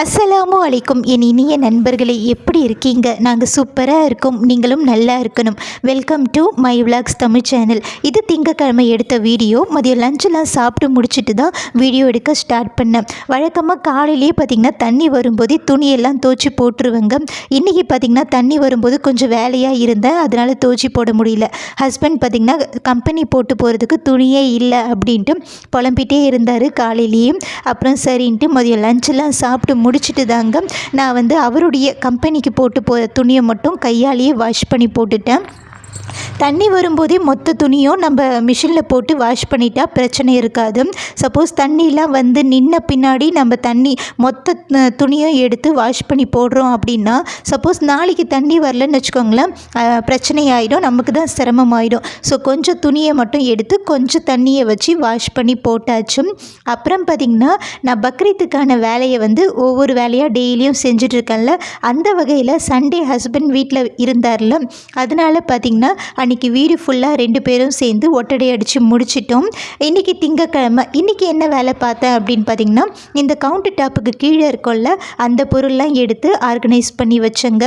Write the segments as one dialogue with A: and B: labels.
A: அஸ்ஸலாமு அலைக்கும். என் இனிய நண்பர்களே எப்படி இருக்கீங்க? நாங்கள் சூப்பராக இருக்கோம். நீங்களும் நல்லா இருக்கணும். Welcome to my vlogs Tamil channel இது திங்கக்கிழமை எடுத்த வீடியோ. மதியம் லஞ்செல்லாம் சாப்பிட்டு முடிச்சுட்டு தான் வீடியோ எடுக்க ஸ்டார்ட் பண்ணேன். வழக்கமாக காலையிலேயே பார்த்திங்கன்னா தண்ணி வரும்போதே துணியெல்லாம் தோச்சி போட்டுருவேங்க. இன்றைக்கி பார்த்திங்கன்னா தண்ணி வரும்போது கொஞ்சம் வேலையாக இருந்தேன். அதனால் தோச்சி போட முடியல. ஹஸ்பண்ட் பார்த்திங்கன்னா கம்பெனி போட்டு போகிறதுக்கு துணியே இல்லை அப்படின்ட்டு புலம்பிகிட்டே இருந்தார் காலையிலேயே. அப்புறம் சரின்ட்டு மதியம் லஞ்செல்லாம் சாப்பிட்டு முடிச்சுட்டு தாங்க நான் வந்து அவருடைய கம்பெனிக்கு போட்டு போகிற துணியை மட்டும் கையாலேயே வாஷ் பண்ணி போட்டுட்டேன். தண்ணி வரும்போதே மொத்த துணியும் நம்ம மிஷினில் போட்டு வாஷ் பண்ணிட்டா பிரச்சனை இருக்காது. சப்போஸ் தண்ணிலாம் வந்து நின்ன பின்னாடி நம்ம தண்ணி மொத்த துணியும் எடுத்து வாஷ் பண்ணி போடுறோம் அப்படின்னா சப்போஸ் நாளைக்கு தண்ணி வரலன்னு வச்சுக்கோங்களேன் பிரச்சனை ஆகிடும் நமக்கு தான் சிரமம் ஆகிடும் ஸோ கொஞ்சம் துணியை மட்டும் எடுத்து கொஞ்சம் தண்ணியை வச்சு வாஷ் பண்ணி போட்டாச்சு. அப்புறம் பார்த்திங்கன்னா நான் பக்ரீத்துக்கான வேலையை வந்து ஒவ்வொரு வேலையாக டெய்லியும் செஞ்சுட்ருக்கேன்ல அந்த வகையில் சண்டே ஹஸ்பண்ட் வீட்டில் இருந்தார்ல அதனால பார்த்திங்கன்னா அன்றைக்கி வீடு ஃபுல்லாக ரெண்டு பேரும் சேர்ந்து ஒட்டடை அடித்து முடிச்சிட்டோம். இன்றைக்கி திங்கக்கிழமை இன்றைக்கி என்ன வேலை பார்த்தேன் அப்படின்னு பார்த்திங்கன்னா இந்த கவுண்டர் டாப்புக்கு கீழே இருக்கும்ல அந்த பொருள்லாம் எடுத்து ஆர்கனைஸ் பண்ணி வச்சேங்க.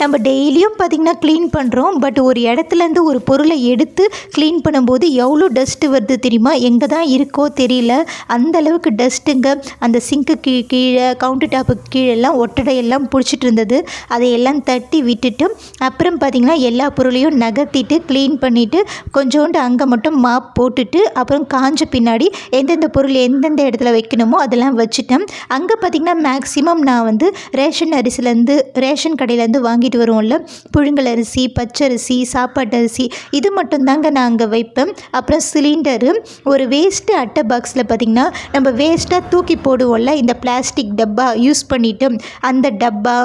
A: நம்ம டெய்லியும் பார்த்திங்கன்னா க்ளீன் பண்ணுறோம் பட் ஒரு இடத்துலேருந்து ஒரு பொருளை எடுத்து க்ளீன் பண்ணும்போது எவ்வளோ டஸ்ட்டு வருது தெரியுமா? எங்கே தான் இருக்கோ தெரியல. அந்த அளவுக்கு டஸ்ட்டுங்க அந்த சிங்க்கு கீ கீழே கவுண்டர் டாப்புக்கு கீழெல்லாம் ஒட்டடையெல்லாம் பிடிச்சிட்டு இருந்தது. அதையெல்லாம் தட்டி விட்டுட்டு அப்புறம் பார்த்திங்கன்னா எல்லா பொருளையும் நகர்த்திட்டு க்ளீன் பண்ணிவிட்டு கொஞ்சோண்டு அங்கே மட்டும் மாப் போட்டுட்டு அப்புறம் காஞ்ச பின்னாடி எந்தெந்த பொருள் எந்தெந்த இடத்துல வைக்கணுமோ அதெல்லாம் வச்சுட்டேன். அங்கே பார்த்திங்கன்னா மேக்ஸிமம் நான் வந்து ரேஷன் அரிசிலேருந்து ரேஷன் கடையில் கடையிலேருந்து வாங்கிட்டு வருவோம்ல? புழுங்கல் அரிசி பச்சரிசி சாப்பாட்டு அரிசி இது மட்டும்தாங்க நான் அங்கே வைப்பேன் அப்புறம் சிலிண்டரு ஒரு வேஸ்ட்டு அட்டை பாக்ஸில் பார்த்திங்கன்னா நம்ம வேஸ்ட்டாக தூக்கி போடுவோம்ல இந்த பிளாஸ்டிக் டப்பா யூஸ் பண்ணிவிட்டு அந்த டப்பா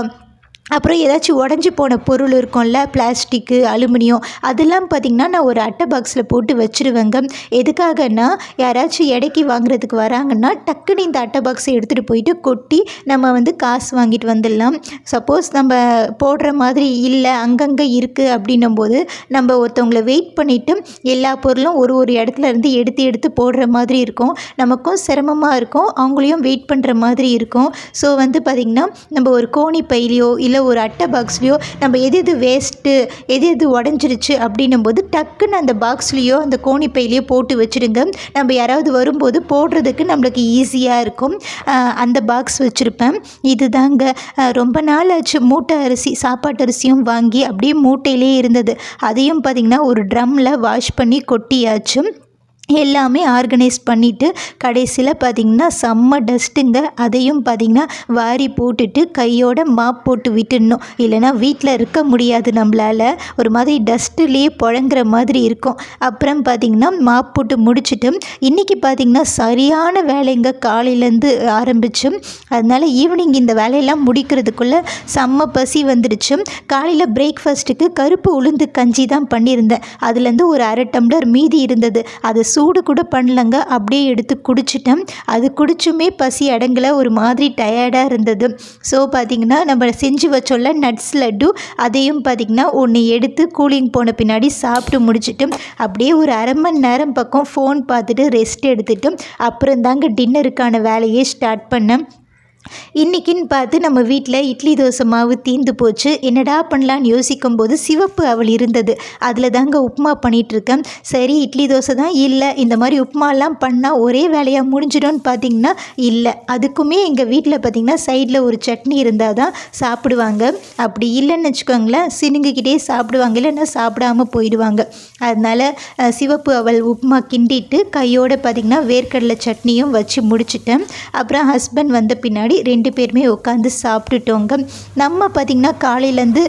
A: அப்புறம் ஏதாச்சும் உடஞ்சி போன பொருள் இருக்கும்ல பிளாஸ்டிக்கு அலுமினியம் அதெல்லாம் பார்த்திங்கன்னா நான் ஒரு அட்டை பாக்ஸில் போட்டு வச்சுருவேங்க. எதுக்காகன்னா யாராச்சும் இடைக்கு வாங்குறதுக்கு வராங்கன்னா டக்குன்னு இந்த அட்டை பாக்ஸை எடுத்துகிட்டு போயிட்டு கொட்டி நம்ம வந்து காசு வாங்கிட்டு வந்துடலாம். சப்போஸ் நம்ம போடுற மாதிரி இல்லை அங்கங்கே இருக்குது அப்படின்னும் போது நம்ம ஒருத்தவங்களை வெயிட் பண்ணிவிட்டு எல்லா பொருளும் ஒரு ஒரு இடத்துல இருந்து எடுத்து எடுத்து போடுற மாதிரி இருக்கும். நமக்கும் சிரமமாக இருக்கும். அவங்களையும் வெயிட் பண்ணுற மாதிரி இருக்கும். ஸோ வந்து பார்த்திங்கன்னா நம்ம ஒரு கோணி பையிலையோ இல்லை ஒரு அட்டை பாக்ஸ்லேயோ நம்ம எது எது வேஸ்ட்டு எது எது உடஞ்சிருச்சு அப்படின்னும் போது டக்குன்னு அந்த பாக்ஸ்லேயோ அந்த கோணிப்பையிலையோ போட்டு வச்சுடுங்க. நம்ம யாராவது வரும்போது போடுறதுக்கு நம்மளுக்கு ஈஸியாக இருக்கும். அந்த பாக்ஸ் வச்சுருப்பேன். இதுதாங்க. தாங்க ரொம்ப நாள் ஆச்சு மூட்டை அரிசி சாப்பாட்டு அரிசியும் வாங்கி அப்படியே மூட்டையிலே இருந்தது. அதையும் பார்த்திங்கன்னா ஒரு ட்ரம்மில் வாஷ் பண்ணி கொட்டியாச்சு. எல்லாமே ஆர்கனைஸ் பண்ணிவிட்டு கடைசியில் பார்த்திங்கன்னா செம்ம டஸ்ட்டுங்க அதையும் பார்த்திங்கன்னா வாரி போட்டுட்டு கையோட மாப் போட்டு விட்டுடணும். இல்லைன்னா வீட்டில் இருக்க முடியாது நம்மளால். ஒரு மாதிரி டஸ்ட்டுலேயே புழங்குற மாதிரி இருக்கும். அப்புறம் பார்த்திங்கன்னா மாப் போட்டு முடிச்சுட்டு இன்றைக்கி பார்த்திங்கன்னா சரியான வேலைங்க காலையிலேருந்து ஆரம்பிச்சு அதனால் ஈவினிங் இந்த வேலையெல்லாம் முடிக்கிறதுக்குள்ளே செம்ம பசி வந்துடுச்சு காலையில் பிரேக்ஃபாஸ்ட்டுக்கு கருப்பு உளுந்து கஞ்சி தான் பண்ணியிருந்தேன். அதுலேருந்து ஒரு அரை டம்ளர் மீதி இருந்தது. அதை சூடு கூட பண்ணலங்க. அப்படியே எடுத்து குடிச்சிட்டேன் அது குடிச்சுமே பசி அடங்கலை. ஒரு மாதிரி டயர்டாக இருந்தது. ஸோ பார்த்திங்கன்னா நம்ம செஞ்சு வச்சோல்ல நட்ஸ் லட்டு அதையும் பார்த்திங்கன்னா ஒன்று எடுத்து கூலிங் போன பின்னாடி சாப்பிட்டு முடிச்சிட்டு அப்படியே ஒரு அரை மணி நேரம் பக்கம் ஃபோன் பார்த்துட்டு ரெஸ்ட் எடுத்துட்டு அப்புறம் தாங்க டின்னருக்கான வேலையே ஸ்டார்ட் பண்ணேன். இன்றைக்கின்னு பார்த்து நம்ம வீட்டில் இட்லி தோசை மாவு தீந்து போச்சு. என்னடா பண்ணலான்னு யோசிக்கும் போது சிவப்பு அவள் இருந்தது. அதில் தாங்க உப்புமா பண்ணிகிட்ருக்கேன் சரி இட்லி தோசை தான். இல்லை இந்த மாதிரி உப்புமாலாம் பண்ணால் ஒரே வேலையாக முடிஞ்சிடும்னு பார்த்தீங்கன்னா இல்லை. அதுக்குமே எங்கள் வீட்டில் பார்த்திங்கன்னா சைடில் ஒரு சட்னி இருந்தால் தான் சாப்பிடுவாங்க. அப்படி இல்லைன்னு வச்சுக்கோங்களேன் சினுங்கிக்கிட்டே சாப்பிடுவாங்க. இல்லைன்னா சாப்பிடாம போயிடுவாங்க. அதனால் சிவப்பு அவள் உப்புமா கிண்டிட்டு கையோடு பார்த்திங்கன்னா வேர்க்கடலை சட்னியும் வச்சு முடிச்சிட்டேன். அப்புறம் ஹஸ்பண்ட் வந்த பின்னாடி ரெண்டு பேருமே உட்காந்து சாப்பிட்டுட்டோங்க. நம்ம பார்த்திங்கன்னா காலையிலேருந்து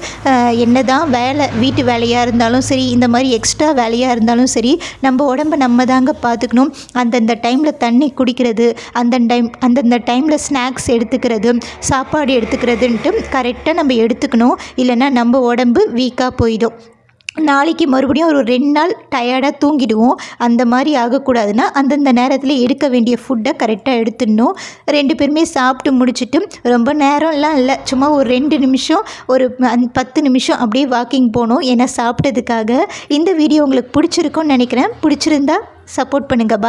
A: என்ன தான் வேலை வீட்டு வேலையாக இருந்தாலும் சரி இந்த மாதிரி எக்ஸ்ட்ரா வேலையாக இருந்தாலும் சரி நம்ம உடம்ப நம்ம தாங்க பார்த்துக்கணும். அந்தந்த டைமில் தண்ணி குடிக்கிறது அந்தந்த டைம் அந்தந்த டைமில் ஸ்நாக்ஸ் எடுத்துக்கிறது சாப்பாடு எடுத்துக்கிறதுன்ட்டு கரெக்டாக நம்ம எடுத்துக்கணும். இல்லைன்னா நம்ம உடம்பு வீக்காக போயிடும். நாளைக்கு மறுபடியும் ஒரு ரெண்டு நாள் டயர்டாக தூங்கிடுவோம். அந்த மாதிரி ஆகக்கூடாதுன்னா அந்தந்த நேரத்தில் எடுக்க வேண்டிய ஃபுட்டை கரெக்டாக எடுத்துடணும். ரெண்டு பேருமே சாப்பிட்டு முடிச்சிட்டு ரொம்ப நேரம்லாம் இல்லை. சும்மா ஒரு ரெண்டு நிமிஷம் ஒரு அந்- பத்து நிமிஷம் அப்படியே வாக்கிங் போகணும். ஏன்னா சாப்பிட்டதுக்காக. இந்த வீடியோ உங்களுக்கு பிடிச்சிருக்கோன்னு நினைக்கிறேன். பிடிச்சிருந்தா சப்போர்ட் பண்ணுங்கள் பா